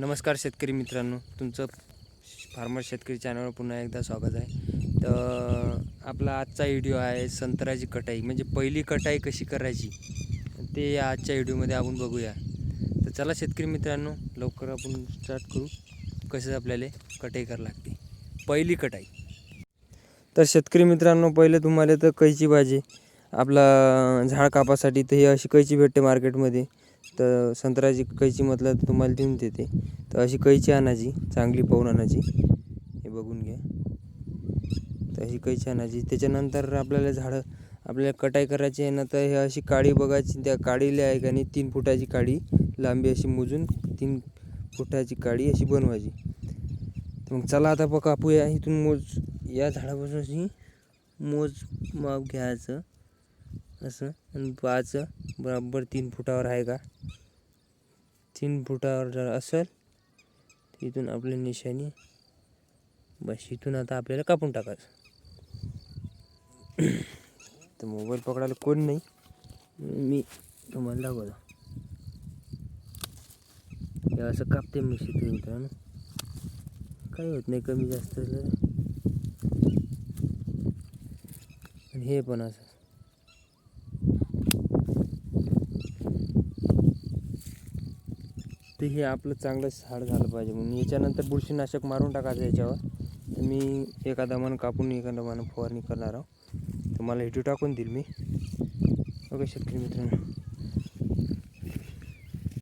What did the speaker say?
नमस्कार शेतकरी मित्रांनो तुमचं फार्मर शेतकरी चॅनलवर पुन्हा एकदा स्वागत आहे. तर आपला आजचा व्हिडिओ आहे संत्र्याची कटाई म्हणजे पहिली कटाई कशी करायची? ते या आजच्या व्हिडिओमध्ये आपण बघूया. तर चला शेतकरी मित्रांनो लवकर आपण स्टार्ट करू. कसं आपल्याला कटाई करावी लागते? पहिली कटाई. तर शेतकरी मित्रांनो पहिले तुम्हाला तर कैची पाहिजे आपला झाड कापासाठी तर ही अशी कैची भेटते मार्केटमध्ये तर संत्र्याची कैची म्हटलं तर तुम्हाला देऊन देते. तर अशी कैची आणायची चांगली पाहून आणायची. हे बघून घ्या. तर अशी कैची आणायची. त्याच्यानंतर आपल्याला झाडं आपल्याला कटाई करायची आहे ना तर हे अशी काडी बघायची. त्या काडीला आहे का नाही तीन फुटाची काडी लांबी अशी मोजून तीन फुटाची काडी अशी बनवायची. तर मग चला आता बघ कापूया इथून मोज या झाडापासून अशी मोज माप घ्यायचं. असं. आणि पाहायचं बरोबर तीन फुटावर आहे का? तीन फुटावर जर असेल तिथून आपली निशाणी बस इथून आता आपल्याला कापून टाकायचं. तर मोबाईल पकडायला कोण नाही. मी तुम्हाला दाखवतो. हे असं कापते मी शेती मित्रांनो. काही होत नाही कमी जास्त आणि हे पण असं. ते हे आपलं चांगलं झाड झालं पाहिजे म्हणून. याच्यानंतर बुरशीनाशक मारून टाकायचं याच्यावर. तर मी एखादा मन कापून एका दमानं फवारणी करणार आहोत तर मला हिटू टाकून देईल मी. ओके शेतकरी मित्रांनो.